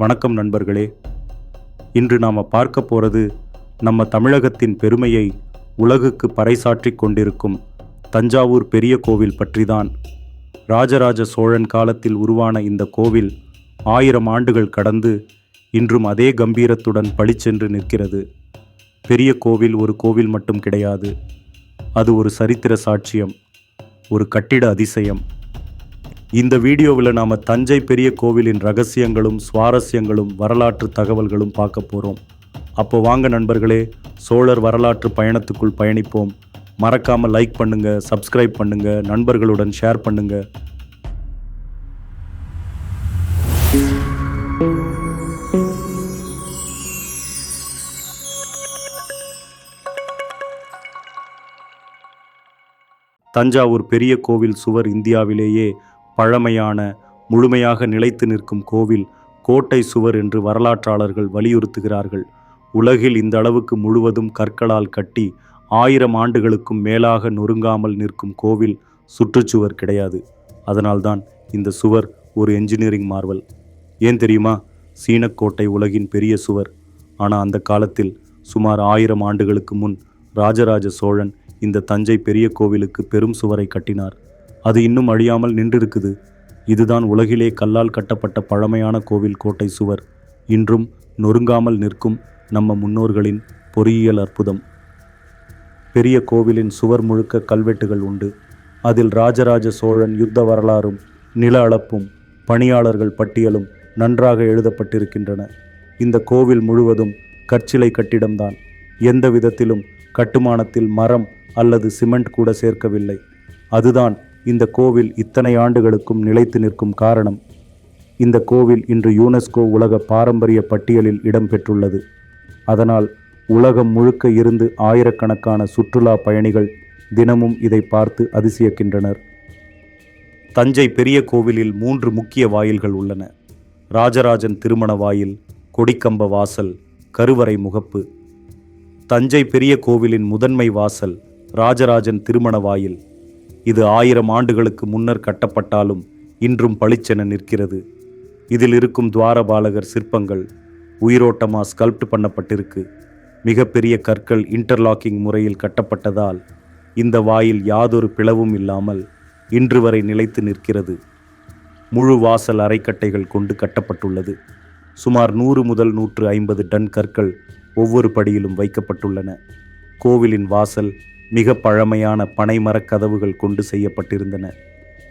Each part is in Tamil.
வணக்கம் நண்பர்களே. இன்று நாம் பார்க்க போகிறது நம்ம தமிழகத்தின் பெருமையை உலகுக்கு பறைசாற்றி கொண்டிருக்கும் தஞ்சாவூர் பெரிய கோவில் பற்றிதான். ராஜராஜ சோழன் காலத்தில் உருவான இந்த கோவில் ஆயிரம் ஆண்டுகள் கடந்து இன்றும் அதே கம்பீரத்துடன் பளிச்சென்று நிற்கிறது. பெரிய கோவில் ஒரு கோவில் மட்டும் கிடையாது. அது ஒரு சரித்திர சாட்சியம் ஒரு கட்டிட அதிசயம். இந்த வீடியோவில் நாம் தஞ்சை பெரிய கோவிலின் ரகசியங்களும் சுவாரஸ்யங்களும் வரலாற்று தகவல்களும் பார்க்க போகிறோம் அப்போ வாங்க நண்பர்களே சோழர் வரலாற்று பயணத்துக்குள் பயணிப்போம். மறக்காமல் லைக் பண்ணுங்க சப்ஸ்கிரைப் பண்ணுங்க நண்பர்களுடன் ஷேர் பண்ணுங்க. தஞ்சாவூர் பெரிய கோவில் சுவர் இந்தியாவிலேயே பழமையான முழுமையாக நிலைத்து நிற்கும் கோவில் கோட்டை சுவர் என்று வரலாற்றாளர்கள் வலியுறுத்துகிறார்கள். உலகில் இந்த அளவுக்கு முழுவதும் கற்களால் கட்டி ஆயிரம் ஆண்டுகளுக்கும் மேலாக நொறுங்காமல் நிற்கும் கோவில் சுற்றுச்சுவர் கிடையாது. அதனால்தான் இந்த சுவர் ஒரு என்ஜினியரிங் மார்வல் ஏன் தெரியுமா? சீனக்கோட்டை உலகின் பெரிய சுவர். ஆனால் அந்த காலத்தில் சுமார் ஆயிரம் ஆண்டுகளுக்கு முன் ராஜராஜ சோழன் இந்த தஞ்சை பெரிய கோவிலுக்கு பெரும் சுவரை கட்டினார். அது இன்னும் அழியாமல் நின்றிருக்குது. இதுதான் உலகிலே கல்லால் கட்டப்பட்ட பழமையான கோவில் கோட்டை சுவர். இன்றும் நொறுங்காமல் நிற்கும் நம்ம முன்னோர்களின் பொறியியல் அற்புதம். பெரிய கோவிலின் சுவர் முழுக்க கல்வெட்டுகள் உண்டு. அதில் ராஜராஜ சோழன் யுத்த வரலாறும் நில அளப்பும் பணியாளர்கள் பட்டியலும் நன்றாக எழுதப்பட்டிருக்கின்றன. இந்த கோவில் முழுவதும் கற்சிலை கட்டிடம்தான். எந்த விதத்திலும் கட்டுமானத்தில் மரம் அல்லது சிமெண்ட் கூட சேர்க்கவில்லை. அதுதான் இந்த கோவில் இத்தனை ஆண்டுகளுக்கும் நிலைத்து நிற்கும் காரணம் இந்த கோவில் இன்று யுனெஸ்கோ உலக பாரம்பரிய பட்டியலில் இடம்பெற்றுள்ளது. அதனால் உலகம் முழுக்க இருந்து ஆயிரக்கணக்கான சுற்றுலா பயணிகள் தினமும் இதை பார்த்து அதிசயக்கின்றனர். தஞ்சை பெரிய கோவிலில் மூன்று முக்கிய வாயில்கள் உள்ளன. ராஜராஜன் திருமண வாயில் கொடிக்கம்ப வாசல் கருவறை முகப்பு. தஞ்சை பெரிய கோவிலின் முதன்மை வாசல் ராஜராஜன் திருமண வாயில் இது ஆயிரம் ஆண்டுகளுக்கு முன்னர் கட்டப்பட்டாலும் இன்றும் பளிச்சென நிற்கிறது. இதில் இருக்கும் துவாரபாலகர் சிற்பங்கள் உயிரோட்டமா ஸ்கல்ப்ட் பண்ணப்பட்டிருக்கு. மிகப்பெரிய கற்கள் இன்டர்லாக்கிங் முறையில் கட்டப்பட்டதால் இந்த வாயில் யாதொரு பிளவும் இல்லாமல் இன்று வரை நிலைத்து நிற்கிறது. முழு வாசல் அரைக்கட்டைகள் கொண்டு கட்டப்பட்டுள்ளது. சுமார் நூறு முதல் நூற்று ஐம்பது டன் கற்கள் ஒவ்வொரு படியிலும் வைக்கப்பட்டுள்ளன. கோவிலின் வாசல் மிக பழமையான பனைமரக் கதவுகள் கொண்டு செய்யப்பட்டிருந்தன.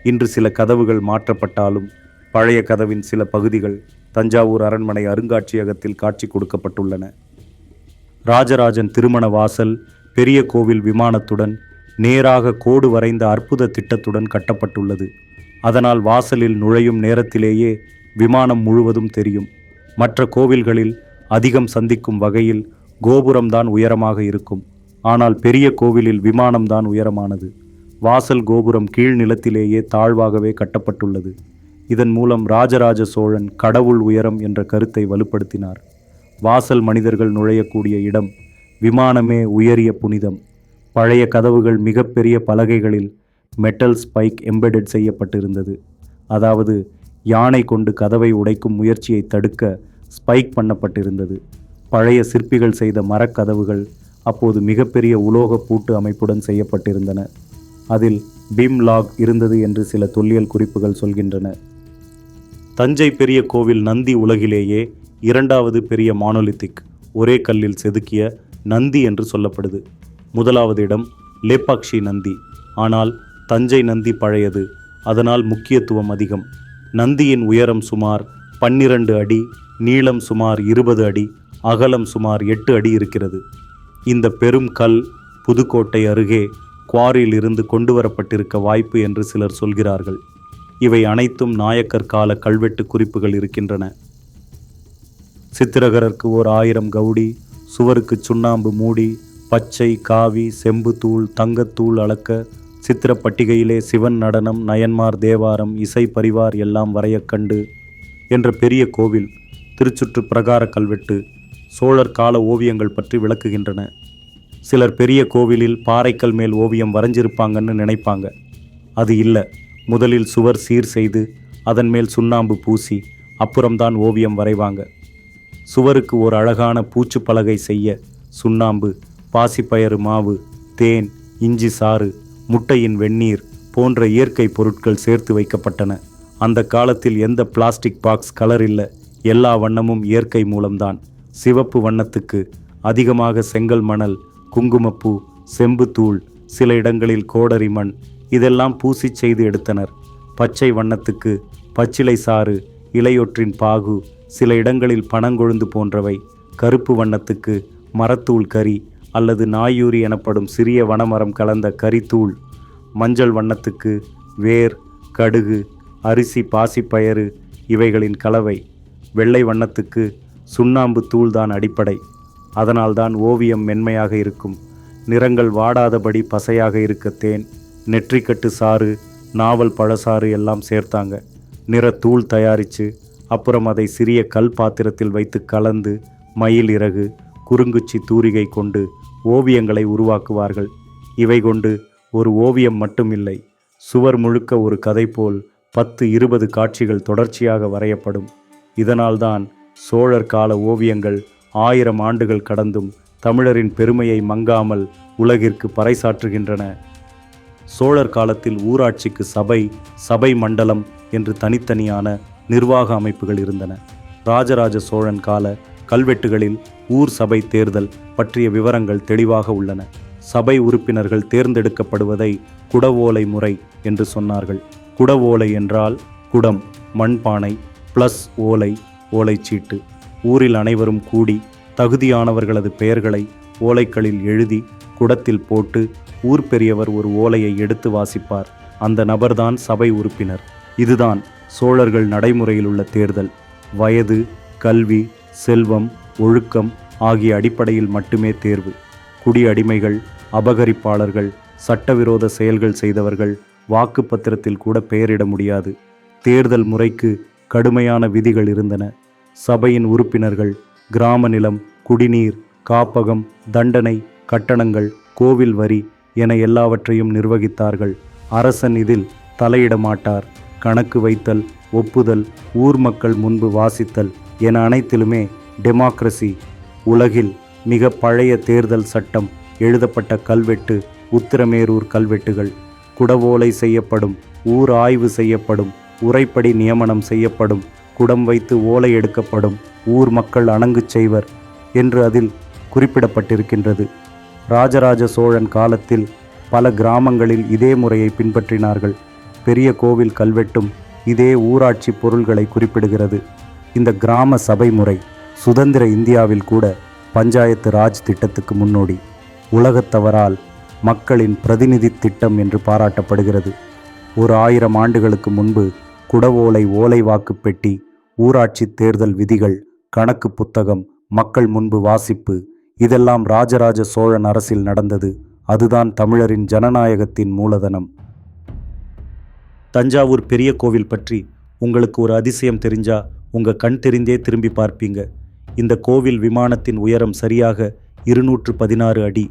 இன்று சில கதவுகள் மாற்றப்பட்டாலும் பழைய கதவின் சில பகுதிகள் தஞ்சாவூர் அரண்மனை அருங்காட்சியகத்தில் காட்சி கொடுக்கப்பட்டுள்ளன. ராஜராஜன் திருமண வாசல் பெரிய கோவில் விமானத்துடன் நேராக கோடு வரைந்த அற்புத திட்டத்துடன் கட்டப்பட்டுள்ளது. அதனால் வாசலில் நுழையும் நேரத்திலேயே விமானம் முழுவதும் தெரியும். மற்ற கோவில்களில் அதிகம் சந்திக்கும் வகையில் கோபுரம்தான் உயரமாக இருக்கும். ஆனால் பெரிய கோவிலில் விமானம்தான் உயரமானது. வாசல் கோபுரம் கீழ் நிலத்திலேயே தாழ்வாகவே கட்டப்பட்டுள்ளது. இதன் மூலம் ராஜராஜ சோழன் கடவுள் உயரம் என்ற கருத்தை வலுப்படுத்தினார். வாசல் மனிதர்கள் நுழையக்கூடிய இடம் விமானமே உயரிய புனிதம். பழைய கதவுகள் மிகப்பெரிய பலகைகளில் மெட்டல் ஸ்பைக் எம்பெடட் செய்யப்பட்டிருந்தது. அதாவது யானை கொண்டு கதவை உடைக்கும் முயற்சியை தடுக்க ஸ்பைக் பண்ணப்பட்டிருந்தது. பழைய சிற்பிகள் செய்த மரக்கதவுகள் அப்போது மிகப்பெரிய உலோக பூட்டு அமைப்புடன் செய்யப்பட்டிருந்தன. அதில் பீம் லாக் இருந்தது என்று சில தொல்லியல் குறிப்புகள் சொல்கின்றன. தஞ்சை பெரிய கோவில் நந்தி உலகிலேயே இரண்டாவது பெரிய மானோலித்திக் ஒரே கல்லில் செதுக்கிய நந்தி என்று சொல்லப்படுது. முதலாவது இடம் லேப்பாக்ஷி நந்தி. ஆனால் தஞ்சை நந்தி பழையது அதனால் முக்கியத்துவம் அதிகம். நந்தியின் உயரம் சுமார் பன்னிரண்டு அடி நீளம் சுமார் இருபது அடி அகலம் சுமார் எட்டு அடி இருக்கிறது. இந்த பெரும் கல் புதுக்கோட்டை அருகே குவாரியில் இருந்து கொண்டு வரப்பட்டிருக்க வாய்ப்பு என்று சிலர் சொல்கிறார்கள். இவை அனைத்தும் நாயக்கர் கால கல்வெட்டு குறிப்புகள் இருக்கின்றன. சித்திரகரருக்கு ஓர் ஆயிரம் கவுடி சுவருக்கு சுண்ணாம்பு மூடி பச்சை காவி செம்பு தூள் தங்கத்தூள் அளக்க சித்திரப்பட்டிகையிலே சிவன் நடனம் நயன்மார் தேவாரம் இசை பரிவார் எல்லாம் வரையக் கண்டு என்ற பெரிய கோவில் திருச்சுற்று பிரகார கல்வெட்டு சோழர் கால ஓவியங்கள் பற்றி விளக்குகின்றன. சிலர் பெரிய கோவிலில் பாறைக்கல் மேல் ஓவியம் வரைஞ்சிருப்பாங்கன்னு நினைப்பாங்க. அது இல்லை முதலில் சுவர் சீர் செய்து அதன் மேல் சுண்ணாம்பு பூசி அப்புறம்தான் ஓவியம் வரைவாங்க. சுவருக்கு ஒரு அழகான பூச்சு பலகை செய்ய சுண்ணாம்பு பாசிப்பயறு மாவு தேன் இஞ்சி சாறு முட்டையின் வெந்நீர் போன்ற இயற்கை பொருட்கள் சேர்த்து வைக்கப்பட்டன. அந்த காலத்தில் எந்த பிளாஸ்டிக் பாக்ஸ் கலர் இல்லை எல்லா வண்ணமும் இயற்கை மூலம்தான். சிவப்பு வண்ணத்துக்கு அதிகமாக செங்கல் மணல் குங்குமப்பூ செம்புத்தூள் சில இடங்களில் கோடரி மண் இதெல்லாம் பூசி செய்து எடுத்தனர். பச்சை வண்ணத்துக்கு பச்சிலை சாறு இலையொற்றின் பாகு சில இடங்களில் பனங்கொழுந்து போன்றவை கருப்பு வண்ணத்துக்கு மரத்தூள் கறி அல்லது நாயூரி எனப்படும் சிறிய வனமரம் கலந்த கரித்தூள் மஞ்சள் வண்ணத்துக்கு வேர் கடுகு அரிசி பாசிப்பயறு இவைகளின் கலவை வெள்ளை வண்ணத்துக்கு சுண்ணாம்பு தூள்தான் அடிப்படை. அதனால்தான் ஓவியம் மென்மையாக இருக்கும். நிறங்கள் வாடாதபடி பசையாக இருக்க தேன். நெற்றிக்கட்டு சாறு நாவல் பழசாறு எல்லாம் சேர்த்தாங்க. நிறத்தூள் தயாரித்து அப்புறம் அதை சிறிய கல் பாத்திரத்தில் வைத்து கலந்து மயில் இறகு குறுங்குச்சி தூரிகை கொண்டு ஓவியங்களை உருவாக்குவார்கள். இவை கொண்டு ஒரு ஓவியம் மட்டுமில்லை சுவர் முழுக்க ஒரு கதை போல் பத்து இருபது காட்சிகள் தொடர்ச்சியாக வரையப்படும். இதனால்தான் சோழர் கால ஓவியங்கள் ஆயிரம் ஆண்டுகள் கடந்தும் தமிழரின் பெருமையை மங்காமல் உலகிற்கு பறைசாற்றுகின்றன. சோழர் காலத்தில் ஊராட்சிக்கு சபை சபை மண்டலம் என்று தனித்தனியான நிர்வாக அமைப்புகள் இருந்தன. ராஜராஜ சோழன் கால கல்வெட்டுகளில் ஊர் சபை தேர்தல் பற்றிய விவரங்கள் தெளிவாக உள்ளன. சபை உறுப்பினர்கள் தேர்ந்தெடுக்கப்படுவதை குடவோலை முறை என்று சொன்னார்கள். குடவோலை என்றால் குடம் மண்பானை ப்ளஸ் ஓலை ஓலைச்சீட்டு. ஊரில் அனைவரும் கூடி தகுதியானவர்களது பெயர்களை ஓலைக்களில் எழுதி குடத்தில் போட்டு ஊர் பெரியவர் ஒரு ஓலையை எடுத்து வாசிப்பார். அந்த நபர்தான் சபை உறுப்பினர். இதுதான் சோழர்கள் நடைமுறையில் உள்ள தேர்தல். வயது கல்வி செல்வம் ஒழுக்கம் ஆகிய அடிப்படையில் மட்டுமே தேர்வு. குடியடிமைகள் அபகரிப்பாளர்கள் சட்டவிரோத செயல்கள் செய்தவர்கள் வாக்குப்பத்திரத்தில் கூட பெயரிட முடியாது. தேர்தல் முறைக்கு கடுமையான விதிகள் இருந்தன. சபையின் உறுப்பினர்கள் கிராம நிலம் குடிநீர் காப்பகம் தண்டனை கட்டணங்கள் கோவில் வரி என எல்லாவற்றையும் நிர்வகித்தார்கள். அரசன் இதில் தலையிட மாட்டார். கணக்கு வைத்தல் ஒப்புதல் ஊர் மக்கள் முன்பு வாசித்தல் என அனைத்திலுமே டெமோக்ரசி உலகில் மிக பழைய தேர்தல் சட்டம் எழுதப்பட்ட கல்வெட்டு உத்திரமேரூர் கல்வெட்டுகள் குடவோலை செய்யப்படும் ஊர் ஆய்வு செய்யப்படும் உரைப்படி நியமனம் செய்யப்படும். குடம் வைத்து ஓலை எடுக்கப்படும். ஊர் மக்கள் அணங்கு செய்வர் என்று அதில் குறிப்பிடப்பட்டிருக்கின்றது. ராஜராஜ சோழன் காலத்தில் பல கிராமங்களில் இதே முறையை பின்பற்றினார்கள். பெரிய கோவில் கல்வெட்டும் இதே ஊராட்சி பொருள்களை குறிப்பிடுகிறது. இந்த கிராம சபை முறை சுதந்திர இந்தியாவில் கூட பஞ்சாயத்து ராஜ் திட்டத்துக்கு முன்னோடி. உலகத்தவரால் மக்களின் பிரதிநிதி திட்டம் என்று பாராட்டப்படுகிறது. ஒரு ஆயிரம் ஆண்டுகளுக்கு முன்பு குடவோலை ஓலை வாக்கு பெட்டி ஊராட்சி தேர்தல் விதிகள் கணக்கு புத்தகம் மக்கள் முன்பு வாசிப்பு இதெல்லாம் ராஜராஜ சோழன் அரசில் நடந்தது. அதுதான் தமிழரின் ஜனநாயகத்தின் மூலதனம். தஞ்சாவூர் பெரிய கோவில் பற்றி உங்களுக்கு ஒரு அதிசயம் தெரிஞ்சா உங்க கண் தெரிந்தே திரும்பி பார்ப்பீங்க. இந்த கோவில் விமானத்தின் உயரம் சரியாக இருநூற்று பதினாறு அடி.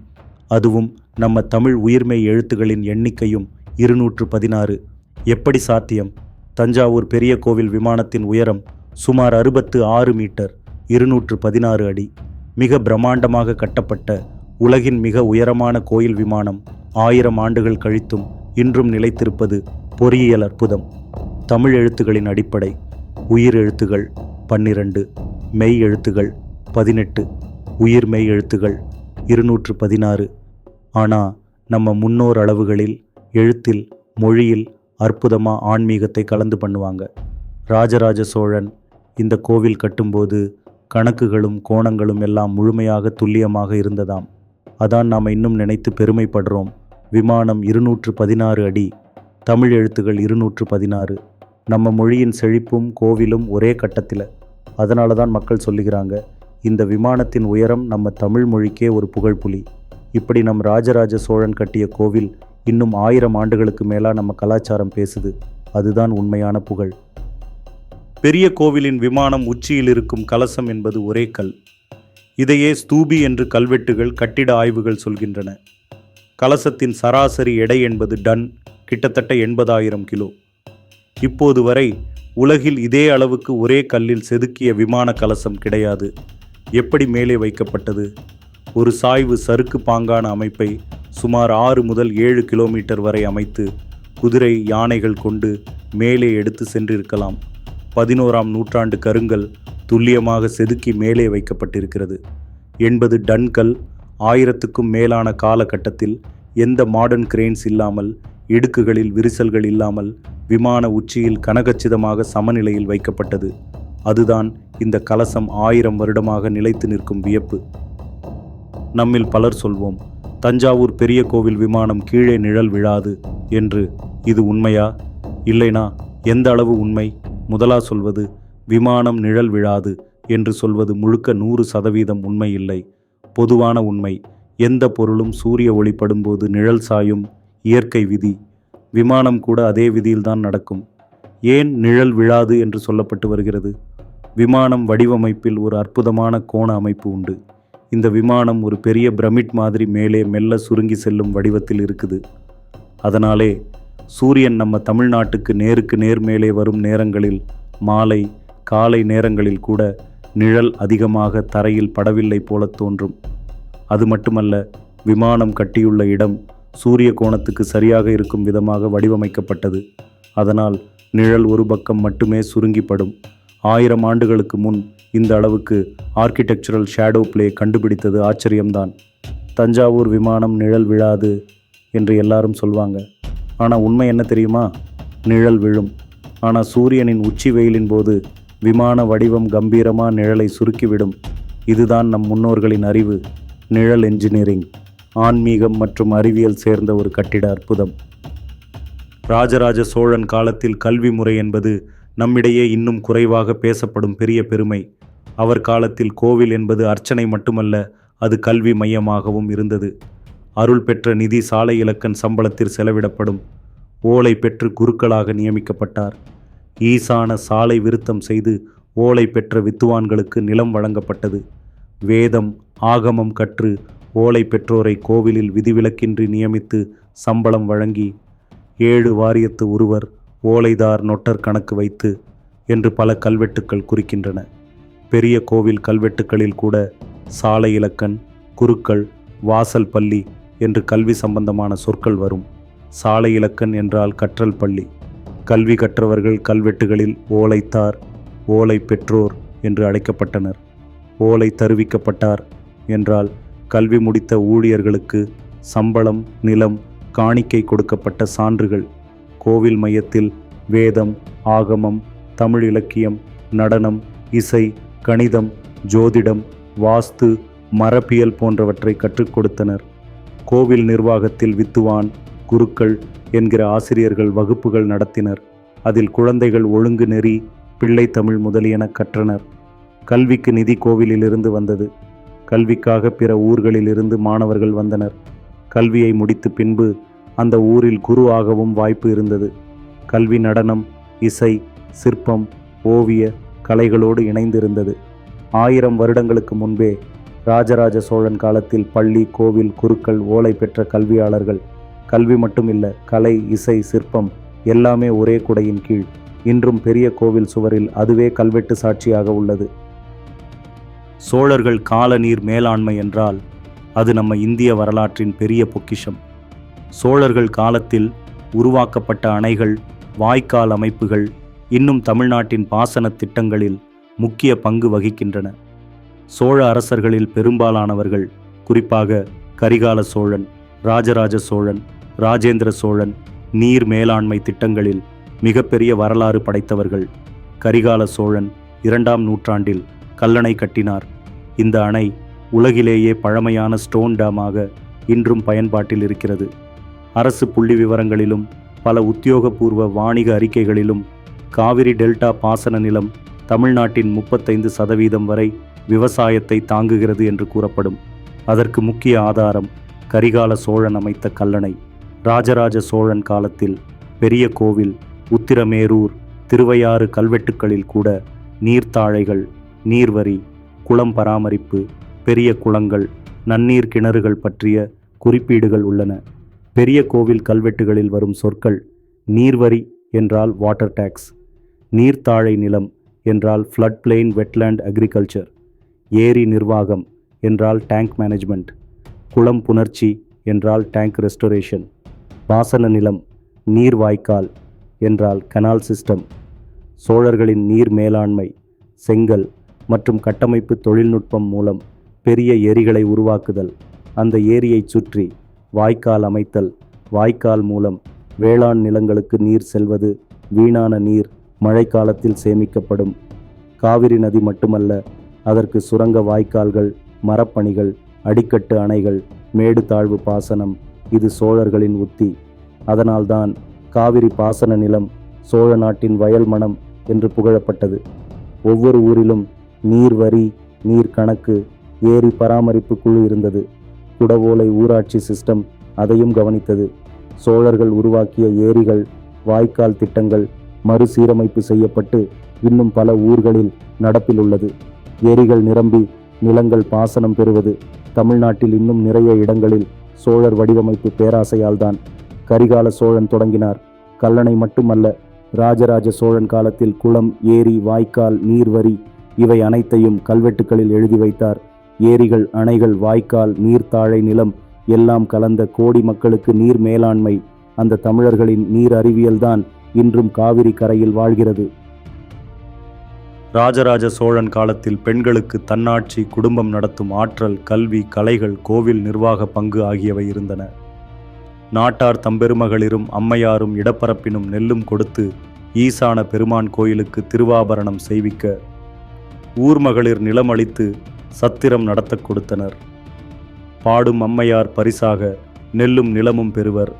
அதுவும் நம்ம தமிழ் உயிர்மெய் எழுத்துகளின் எண்ணிக்கையும் இருநூற்று பதினாறு எப்படி சாத்தியம்? தஞ்சாவூர் பெரிய கோவில் விமானத்தின் உயரம் சுமார் அறுபத்து ஆறு மீட்டர் இருநூற்று பதினாறு அடி. மிக பிரம்மாண்டமாக கட்டப்பட்ட உலகின் மிக உயரமான கோயில் விமானம் ஆயிரம் ஆண்டுகள் கழித்தும் இன்றும் நிலைத்திருப்பது பொறியியல் அற்புதம். தமிழ் எழுத்துகளின் அடிப்படை உயிர் எழுத்துகள் பன்னிரண்டு மெய் எழுத்துகள் பதினெட்டு உயிர் மெய் எழுத்துகள் இருநூற்று பதினாறு. ஆனால் நம்ம முன்னோர் அளவுகளில் எழுத்தில் மொழியில் அற்புதமாக ஆன்மீகத்தை கலந்து பண்ணுவாங்க. ராஜராஜ சோழன் இந்த கோவில் கட்டும்போது கணக்குகளும் கோணங்களும் எல்லாம் முழுமையாக துல்லியமாக இருந்ததாம். அதான் நாம் இன்னும் நினைத்து பெருமைப்படுறோம். விமானம் இருநூற்று பதினாறு அடி தமிழ் எழுத்துகள் இருநூற்று பதினாறு நம்ம மொழியின் செழிப்பும் கோவிலும் ஒரே கட்டத்தில். அதனால தான் மக்கள் சொல்லுகிறாங்க இந்த விமானத்தின் உயரம் நம்ம தமிழ் மொழிக்கே ஒரு புகழ்புலி. இப்படி நம் ராஜராஜ சோழன் கட்டிய கோவில் இன்னும் ஆயிரம் ஆண்டுகளுக்கு மேலா நம்ம கலாச்சாரம் பேசுது. அதுதான் உண்மையான புகழ். பெரிய கோவிலின் விமானம் உச்சியில் இருக்கும் கலசம் என்பது ஒரே கல். இதையே ஸ்தூபி என்று கல்வெட்டுகள் கட்டிட ஆய்வுகள் சொல்கின்றன. கலசத்தின் சராசரி எடை என்பது டன் கிட்டத்தட்ட எண்பதாயிரம் கிலோ. இப்போது வரை உலகில் இதே அளவுக்கு ஒரே கல்லில் செதுக்கிய விமான கலசம் கிடையாது. எப்படி மேலே வைக்கப்பட்டது? ஒரு சாய்வு சறுக்கு பாங்கான அமைப்பை சுமார் ஆறு முதல் ஏழு கிலோமீட்டர் வரை அமைத்து குதிரை யானைகள் கொண்டு மேலே எடுத்து சென்றிருக்கலாம். பதினோராம் நூற்றாண்டு கருங்கல் துல்லியமாக செதுக்கி மேலே வைக்கப்பட்டிருக்கிறது. எண்பது டன்கள் ஆயிரத்துக்கும் மேலான காலகட்டத்தில் எந்த மாடர்ன் கிரெயின்ஸ் இல்லாமல் இடுக்குகளில் விரிசல்கள் இல்லாமல் விமான உச்சியில் கனகச்சிதமாக சமநிலையில் வைக்கப்பட்டது. அதுதான் இந்த கலசம் ஆயிரம் வருடமாக நிலைத்து நிற்கும் வியப்பு. நம்மில் பலர் சொல்வோம் தஞ்சாவூர் பெரிய கோவில் விமானம் கீழே நிழல் விழாது என்று இது உண்மையா? இல்லைனா எந்த அளவு உண்மை? முதலா சொல்வது விமானம் நிழல் விழாது என்று சொல்வது முழுக்க நூறு சதவீதம் உண்மை இல்லை. பொதுவான உண்மை எந்த பொருளும் சூரிய ஒளிப்படும்போது நிழல் சாயும் இயற்கை விதி. விமானம் கூட அதே விதியில்தான் நடக்கும். ஏன் நிழல் விழாது என்று சொல்லப்பட்டு வருகிறது? விமானம் வடிவமைப்பில் ஒரு அற்புதமான கோண அமைப்பு உண்டு. இந்த விமானம் ஒரு பெரிய பிரமிட் மாதிரி மேலே மெல்ல சுருங்கி செல்லும் வடிவத்தில் இருக்குது. அதனாலே சூரியன் நம்ம தமிழ்நாட்டுக்கு நேருக்கு நேர் மேலே வரும் நேரங்களில் மாலை காலை நேரங்களில் கூட நிழல் அதிகமாக தரையில் படவில்லை போல தோன்றும். அது மட்டுமல்ல விமானம் கட்டியுள்ள இடம் சூரிய கோணத்துக்கு சரியாக இருக்கும் விதமாக வடிவமைக்கப்பட்டது. அதனால் நிழல் ஒரு பக்கம் மட்டுமே சுருங்கிப்படும். ஆயிரம் ஆண்டுகளுக்கு முன் இந்த அளவுக்கு ஆர்கிடெக்சரல் ஷேடோ பிளே கண்டுபிடித்தது ஆச்சரியம்தான். தஞ்சாவூர் விமானம் நிழல் விழாது என்று எல்லாரும் சொல்வாங்க. ஆனால் உண்மை என்ன தெரியுமா? நிழல் விழும். ஆனால் சூரியனின் உச்சி வெயிலின் போது விமான வடிவம் கம்பீரமாக நிழலை சுருக்கிவிடும். இதுதான் நம் முன்னோர்களின் அறிவு. நிழல் என்ஜினியரிங் ஆன்மீகம் மற்றும் அறிவியல் சேர்ந்த ஒரு கட்டிட அற்புதம். ராஜராஜ சோழன் காலத்தில் கல்வி முறை என்பது நம்மிடையே இன்னும் குறைவாக பேசப்படும் பெரிய பெருமை. அவர் காலத்தில் கோவில் என்பது அர்ச்சனை மட்டுமல்ல அது கல்வி மையமாகவும் இருந்தது. அருள் பெற்ற நிதி சாலை இலக்கன் சம்பளத்தில் செலவிடப்படும். ஓலை பெற்று குருக்களாக நியமிக்கப்பட்டார். ஈசான சாலை விருத்தம் செய்து ஓலை பெற்ற வித்துவான்களுக்கு நிலம் வழங்கப்பட்டது. வேதம் ஆகமம் கற்று ஓலை பெற்றோரை கோவிலில் விதிவிலக்கின்றி நியமித்து சம்பளம் வழங்கி ஏழு வாரியத்து ஒருவர் ஓலைதார் நொட்டர் கணக்கு வைத்து என்று பல கல்வெட்டுக்கள் குறிக்கின்றன. பெரிய கோவில் கல்வெட்டுக்களில் கூட சாலை இலக்கண் குருக்கள் வாசல் பள்ளி என்று கல்வி சம்பந்தமான சொற்கள் வரும். சாலை இலக்கண் என்றால் கற்றல் பள்ளி. கல்வி கற்றவர்கள் கல்வெட்டுகளில் ஓலைத்தார் ஓலை பெற்றோர் என்று அழைக்கப்பட்டனர். ஓலை தருவிக்கப்பட்டார் என்றால் கல்வி முடித்த ஊழியர்களுக்கு சம்பளம் நிலம் காணிக்கை கொடுக்கப்பட்ட சான்றுகள். கோவில் மையத்தில் வேதம் ஆகமம் தமிழ் இலக்கியம் நடனம் இசை கணிதம் ஜோதிடம் வாஸ்து மரபியல் போன்றவற்றை கற்றுக் கொடுத்தனர். கோவில் நிர்வாகத்தில் வித்துவான் குருக்கள் என்கிற ஆசிரியர்கள் வகுப்புகள் நடத்தினர். அதில் குழந்தைகள் ஒழுங்கு நெறி பிள்ளை தமிழ் முதலியன கற்றனர். கல்விக்கு நிதி கோவிலிலிருந்து வந்தது. கல்விக்காக பிற ஊர்களிலிருந்து மாணவர்கள் வந்தனர். கல்வியை முடித்து பின்பு அந்த ஊரில் குரு ஆகவும் வாய்ப்பு இருந்தது. கல்வி நடனம் இசை சிற்பம் ஓவிய கலைகளோடு இணைந்திருந்தது. ஆயிரம் வருடங்களுக்கு முன்பே ராஜராஜ சோழன் காலத்தில் பள்ளி கோவில் குருக்கள் ஓலை பெற்ற கல்வியாளர்கள் கல்வி மட்டும் இல்லை கலை இசை சிற்பம் எல்லாமே ஒரே குடையின் கீழ் இன்றும் பெரிய கோவில் சுவரில் அதுவே கல்வெட்டு சாட்சியாக உள்ளது. சோழர்கள் கால நீர் மேலாண்மை என்றால் அது நம்ம இந்திய வரலாற்றின் பெரிய பொக்கிஷம். சோழர்கள் காலத்தில் உருவாக்கப்பட்ட அணைகள் வாய்க்கால் அமைப்புகள் இன்னும் தமிழ்நாட்டின் பாசன திட்டங்களில் முக்கிய பங்கு வகிக்கின்றன. சோழ அரசர்களில் பெரும்பாலானவர்கள் குறிப்பாக கரிகால சோழன் ராஜராஜ சோழன் ராஜேந்திர சோழன் நீர் மேலாண்மை திட்டங்களில் மிகப்பெரிய வரலாறு படைத்தவர்கள். கரிகால சோழன் இரண்டாம் நூற்றாண்டில் கல்லணை கட்டினார். இந்த அணை உலகிலேயே பழமையான ஸ்டோன் டேமாக இன்றும் பயன்பாட்டில் இருக்கிறது. அரசு புள்ளி விவரங்களிலும் பல உத்தியோகபூர்வ வாணிக அறிக்கைகளிலும் காவிரி டெல்டா பாசன நிலம் தமிழ்நாட்டின் முப்பத்தைந்து சதவீதம் வரை விவசாயத்தை தாங்குகிறது என்று கூறப்படும். அதற்கு முக்கிய ஆதாரம் கரிகால சோழன் அமைத்த கல்லணை. ராஜராஜ சோழன் காலத்தில் பெரிய கோவில் உத்திரமேரூர் திருவையாறு கல்வெட்டுக்களில் கூட நீர்த்தாழைகள் நீர்வரி குளம் பராமரிப்பு பெரிய குளங்கள் நன்னீர் கிணறுகள் பற்றிய குறிப்பீடுகள் உள்ளன. பெரிய கோவில் கல்வெட்டுகளில் வரும் சொற்கள் நீர்வரி என்றால் வாட்டர் டேக்ஸ். நீர்த்தாழை நிலம் என்றால் ஃப்ளட் பிளெயின் வெட்லேண்ட் அக்ரிகல்ச்சர் ஏரி நிர்வாகம் என்றால் டேங்க் மேனேஜ்மெண்ட் குளம் புணர்ச்சி என்றால் டேங்க் ரெஸ்டரேஷன் பாசன நிலம் நீர் வாய்க்கால் என்றால் கனால் சிஸ்டம் சோழர்களின் நீர் மேலாண்மை செங்கல் மற்றும் கட்டமைப்பு தொழில்நுட்பம் மூலம் பெரிய ஏரிகளை உருவாக்குதல். அந்த ஏரியைச் சுற்றி வாய்க்கால் அமைத்தல் வாய்க்கால் மூலம் வேளாண் நிலங்களுக்கு நீர் செல்வது வீணான நீர் மழைக்காலத்தில் சேமிக்கப்படும். காவிரி நதி மட்டுமல்ல அதற்கு சுரங்க வாய்க்கால்கள் மரப்பணிகள் அடிக்கட்டு அணைகள் மேடு தாழ்வு பாசனம் இது சோழர்களின் உத்தி. அதனால்தான் காவிரி பாசன நிலம் சோழ நாட்டின் வயல் மனம் என்று புகழப்பட்டது. ஒவ்வொரு ஊரிலும் நீர் வரி நீர் கணக்கு ஏரி பராமரிப்பு குழு இருந்தது. குடவோலை ஊராட்சி சிஸ்டம் அதையும் கவனித்தது. சோழர்கள் உருவாக்கிய ஏரிகள் வாய்க்கால் திட்டங்கள் மறுசீரமைப்பு செய்யப்பட்டு இன்னும் பல ஊர்களில் நடப்பில் உள்ளது. ஏரிகள் நிரம்பி நிலங்கள் பாசனம் பெறுவது தமிழ்நாட்டில் இன்னும் நிறைய இடங்களில் சோழர் வடிவமைப்பு பேராசையால்தான். கரிகால சோழன் தொடங்கினார். கல்லணை மட்டுமல்ல ராஜராஜ சோழன் காலத்தில் குளம் ஏரி வாய்க்கால் நீர்வரி இவை அனைத்தையும் கல்வெட்டுகளில் எழுதி வைத்தார். ஏரிகள் அணைகள் வாய்க்கால் நீர்த்தாழை நிலம் எல்லாம் கலந்த கோடி மக்களுக்கு நீர் மேலாண்மை அந்த தமிழர்களின் நீர் அறிவியல்தான் இன்றும் காவிரி கரையில் வாழ்கிறது. ராஜராஜ சோழன் காலத்தில் பெண்களுக்கு தன்னாட்சி குடும்பம் நடத்தும் ஆற்றல் கல்வி கலைகள் கோவில் நிர்வாக பங்கு ஆகியவை இருந்தன. நாட்டார் தம்பெருமகளிரும் அம்மையாரும் இடப்பரப்பினும் நெல்லும் கொடுத்து ஈசான பெருமான் கோயிலுக்கு திருவாபரணம் செய்விக்க ஊர் மகளிர் நிலமளித்து சத்திரம் நடத்தக் கொடுத்தனர். பாடும் அம்மையார் பரிசாக நெல்லும் நிலமும் பெறுவர்.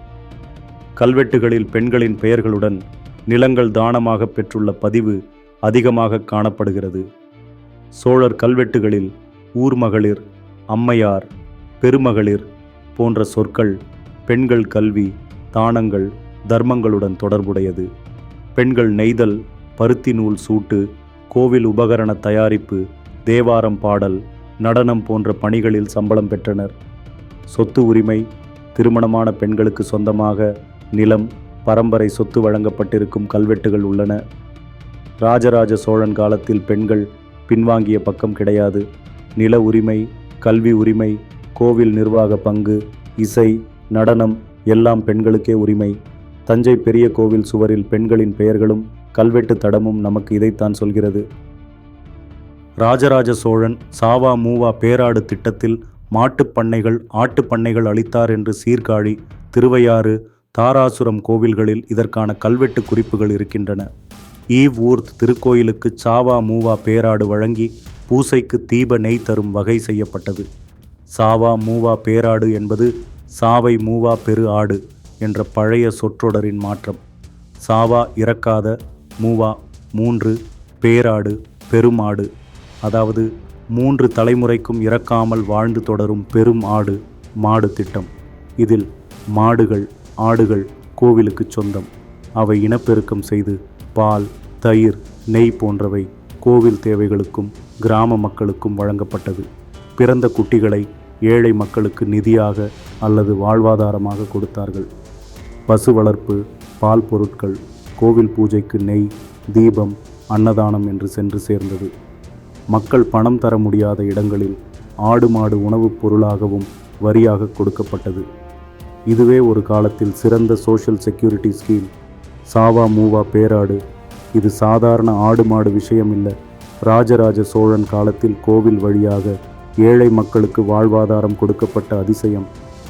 கல்வெட்டுகளில் பெண்களின் பெயர்களுடன் நிலங்கள் தானமாக பெற்றுள்ள பதிவு அதிகமாக காணப்படுகிறது. சோழர் கல்வெட்டுகளில் ஊர் மகளிர் அம்மையார் பெருமகளிர் போன்ற சொற்கள் பெண்கள் கல்வி தானங்கள் தர்மங்களுடன் தொடர்புடையது. பெண்கள் நெய்தல் பருத்தி நூல் சூட்டு கோவில் உபகரண தயாரிப்பு தேவாரம் பாடல் நடனம் போன்ற பணிகளில் சம்பளம் பெற்றனர். சொத்து உரிமை திருமணமான பெண்களுக்கு சொந்தமாக நிலம் பரம்பரை சொத்து வழங்கப்பட்டிருக்கும் கல்வெட்டுகள் உள்ளன. ராஜராஜ சோழன் காலத்தில் பெண்கள் பின்வாங்கிய பக்கம் கிடையாது. நில உரிமை கல்வி உரிமை கோவில் நிர்வாக பங்கு இசை நடனம் எல்லாம் பெண்களுக்கே உரிமை. தஞ்சை பெரிய கோவில் சுவரில் பெண்களின் பெயர்களும் கல்வெட்டு தடமும் நமக்கு இதைத்தான் சொல்கிறது. ராஜராஜ சோழன் சாவா மூவா பேராடு திட்டத்தில் மாட்டுப் பண்ணைகள் ஆட்டுப் பண்ணைகள் அளித்தார் என்று சீர்காழி திருவையாறு தாராசுரம் கோவில்களில் இதற்கான கல்வெட்டு குறிப்புகள் இருக்கின்றன. ஈவ் ஊர்த் திருக்கோயிலுக்கு சாவா மூவா பேராடு வழங்கி பூசைக்கு தீப நெய் தரும் வகை செய்யப்பட்டது. சாவா மூவா பேராடு என்பது சாவை மூவா பெரு ஆடு என்ற பழைய சொற்றொடரின் மாற்றம். சாவா இறக்காத மூவா மூன்று பேராடு பெருமாடு அதாவது மூன்று தலைமுறைக்கும் இறக்காமல் வாழ்ந்து தொடரும் பெரும் ஆடு மாடு திட்டம். இதில் மாடுகள் ஆடுகள் கோவிலுக்கு சொந்தம். அவை இனப்பெருக்கம் செய்து பால் தயிர் நெய் போன்றவை கோவில் தேவைகளுக்கும் கிராம மக்களுக்கும் வழங்கப்பட்டது. பிறந்த குட்டிகளை ஏழை மக்களுக்கு நிதியாக அல்லது வாழ்வாதாரமாக கொடுத்தார்கள். பசு வளர்ப்பு பால் பொருட்கள் கோவில் பூஜைக்கு நெய் தீபம் அன்னதானம் என்று சென்று சேர்ந்தது. மக்கள் பணம் தர முடியாத இடங்களில் ஆடு மாடு உணவுப் பொருளாகவும் வரியாக கொடுக்கப்பட்டது. இதுவே ஒரு காலத்தில் சிறந்த சோஷியல் செக்யூரிட்டி ஸ்கீம் சாவா மூவா பேராடு. இது சாதாரண ஆடு மாடு விஷயம் இல்லை. ராஜராஜ சோழன் காலத்தில் கோவில் வழியாக ஏழை மக்களுக்கு வாழ்வாதாரம் கொடுக்கப்பட்ட அதிசயம்.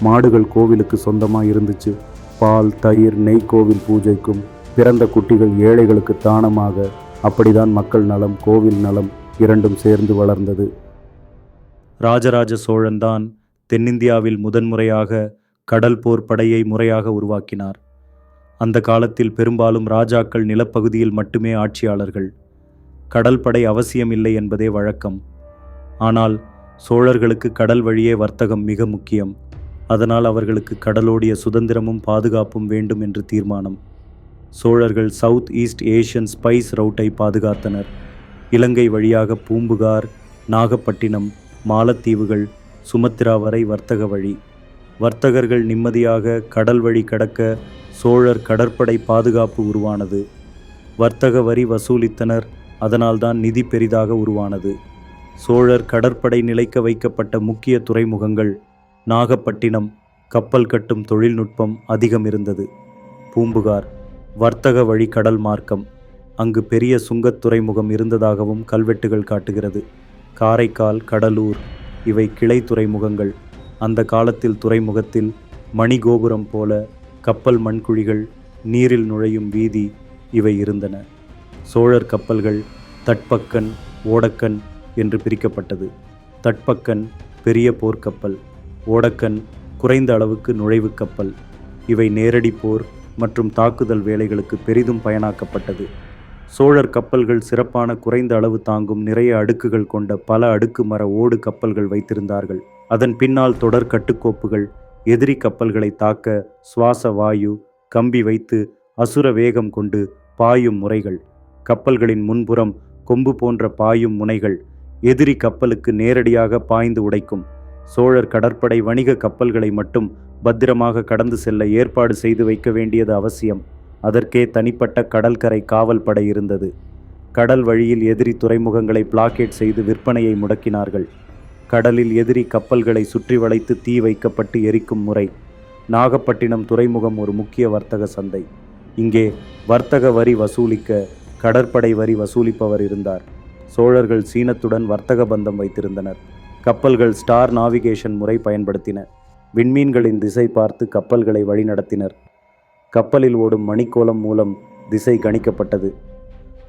மாடுகள் கோவிலுக்கு சொந்தமாக இருந்துச்சு. பால் தயிர் நெய் கோவில் பூஜைக்கும் பிறந்த குட்டிகள் ஏழைகளுக்கு தானமாக அப்படிதான் மக்கள் நலம் கோவில் நலம் இரண்டும் சேர்ந்து வளர்ந்தது. ராஜராஜ சோழன்தான் தென்னிந்தியாவில் முதன்முறையாக கடல் போர் படையை முறையாக உருவாக்கினார். அந்த காலத்தில் பெரும்பாலும் ராஜாக்கள் நிலப்பகுதியில் மட்டுமே ஆட்சியாளர்கள். கடல் படை அவசியமில்லை என்பதே வழக்கம். ஆனால் சோழர்களுக்கு கடல் வழியே வர்த்தகம் மிக முக்கியம். அதனால் அவர்களுக்கு கடலோடிய சுதந்திரமும் பாதுகாப்பும் வேண்டும் என்று தீர்மானம். சோழர்கள் சவுத் ஈஸ்ட் ஏஷியன் ஸ்பைஸ் ரவுட்டை பாதுகாத்தனர். இலங்கை வழியாக பூம்புகார் நாகப்பட்டினம் மாலத்தீவுகள் சுமத்ரா வரை வர்த்தக வழி. வர்த்தகர்கள் நிம்மதியாக கடல் வழி கடக்க சோழர் கடற்படை பாதுகாப்பு உருவானது. வர்த்தக வரி வசூலித்தனர் அதனால்தான் நிதி பெரிதாக உருவானது. சோழர் கடற்படை நிலைக்க வைக்கப்பட்ட முக்கிய துறைமுகங்கள் நாகப்பட்டினம் கப்பல் கட்டும் தொழில்நுட்பம் அதிகம் இருந்தது. பூம்புகார் வர்த்தக வழி கடல் மார்க்கம் அங்கு பெரிய சுங்கத் துறைமுகம் இருந்ததாகவும் கல்வெட்டுகள் காட்டுகிறது. காரைக்கால் கடலூர் இவை கிளை துறைமுகங்கள். அந்த காலத்தில் துறைமுகத்தில் மணிகோபுரம் போல கப்பல் மண்குழிகள் நீரில் நுழையும் வீதி இவை இருந்தன. சோழர் கப்பல்கள் தட்பக்கன் ஓடக்கன் என்று பிரிக்கப்பட்டது. தட்பக்கன் பெரிய போர்க்கப்பல் ஓடக்கன் குறைந்த அளவுக்கு நுழைவு கப்பல். இவை நேரடி போர் மற்றும் தாக்குதல் வேலைகளுக்கு பெரிதும் பயனாக்கப்பட்டது. சோழர் கப்பல்கள் சிறப்பான குறைந்த அளவு தாங்கும் நிறைய அடுக்குகள் கொண்ட பல அடுக்கு மர ஓடு கப்பல்கள் வைத்திருந்தார்கள். அதன் பின்னால் தொடர் கட்டுக்கோப்புகள் எதிரி கப்பல்களை தாக்க சுவாச வாயு கம்பி வைத்து அசுர வேகம் கொண்டு பாயும் முறைகள் கப்பல்களின் முன்புறம் கொம்பு போன்ற பாயும் முனைகள் எதிரி கப்பலுக்கு நேரடியாக பாய்ந்து உடைக்கும். சோழர் கடற்படை வணிக கப்பல்களை மட்டும் பத்திரமாக கடந்து செல்ல ஏற்பாடு செய்து வைக்க வேண்டியது அவசியம். அதற்கே தனிப்பட்ட கடற்கரை காவல் படை இருந்தது. கடல் வழியில் எதிரி துறைமுகங்களை பிளாக்கெட் செய்து விற்பனையை முடக்கினார்கள். கடலில் எதிரி கப்பல்களை சுற்றி வளைத்து தீ வைக்கப்பட்டு எரிக்கும் முறை. நாகப்பட்டினம் துறைமுகம் ஒரு முக்கிய வர்த்தக சந்தை. இங்கே வர்த்தக வரி வசூலிக்க கடற்படை வரி வசூலிப்பவர் இருந்தார். சோழர்கள் சீனத்துடன் வர்த்தக பந்தம் வைத்திருந்தனர். கப்பல்கள் ஸ்டார் நாவிகேஷன் முறை பயன்படுத்தின. விண்மீன்களின் திசை பார்த்து கப்பல்களை வழிநடத்தினர். கப்பலில் ஓடும் மணிக்கோலம் மூலம் திசை கணிக்கப்பட்டது.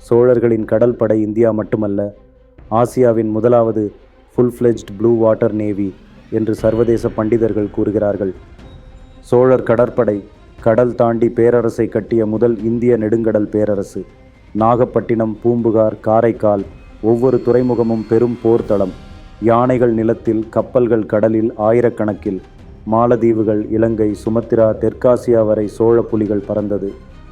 சோழர்களின் கடல் படை இந்தியா மட்டுமல்ல ஆசியாவின் முதலாவது full fledged blue water navy என்று சர்வதேச பண்டிதர்கள் கூறுகிறார்கள். சோழர் கடற்படை கடல் தாண்டி பேரரசை கட்டிய முதல் இந்திய நெடுங்கடல் பேரரசு. நாகப்பட்டினம் பூம்புகார் காரைக்கால் ஒவ்வொரு துறைமுகமும் பெரும் போர்த்தளம். யானைகள் நிலத்தில் கப்பல்கள் கடலில் ஆயிரக்கணக்கில் மாலத்தீவுகள் இலங்கை சுமத்திரா தெற்காசியா வரை சோழ புலிகள் பறந்தது.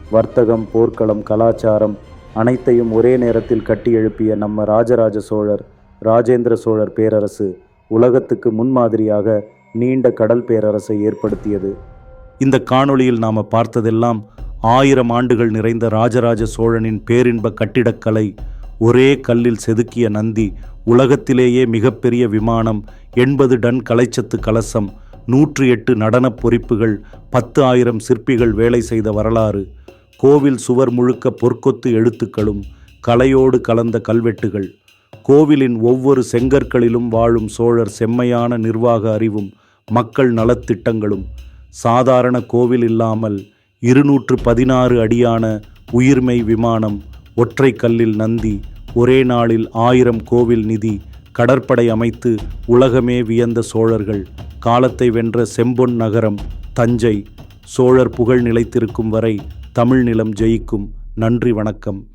வர்த்தகம் போர்க்களம் கலாச்சாரம் அனைத்தையும் ஒரே நேரத்தில் கட்டி எழுப்பிய நம்ம ராஜராஜ சோழர் ராஜேந்திர சோழர் பேரரசு உலகத்துக்கு முன்மாதிரியாக நீண்ட கடல் பேரரசை ஏற்படுத்தியது. இந்த காணொளியில் நாம் பார்த்ததெல்லாம் ஆயிரம் ஆண்டுகள் நிறைந்த ராஜராஜ சோழனின் பேரின்ப கட்டிடக்கலை ஒரே கல்லில் செதுக்கிய நந்தி உலகத்திலேயே மிகப்பெரிய விமானம் எண்பது டன் கலைச்சத்து கலசம் நூற்றி எட்டு நடனப் பொறிப்புகள் பத்து ஆயிரம் சிற்பிகள் வேலை செய்த வரலாறு கோவில் சுவர் முழுக்க பொற்கொத்து எழுத்துக்களும் கலையோடு கலந்த கல்வெட்டுகள் கோவிலின் ஒவ்வொரு செங்கற்களிலும் வாழும் சோழர் செம்மையான நிர்வாக அறிவும் மக்கள் நலத்திட்டங்களும் சாதாரண கோவில் இல்லாமல் இருநூற்று பதினாறு அடியான உயிர்மை விமானம் ஒற்றை கல்லில் நந்தி ஒரே நாளில் ஆயிரம் கோவில் நிதி கடற்படை அமைத்து உலகமே வியந்த சோழர்கள். காலத்தை வென்ற செம்பொன் நகரம் தஞ்சை. சோழர் புகழ் நிலைத்திருக்கும் வரை தமிழ் நிலம் ஜெயிக்கும். நன்றி வணக்கம்.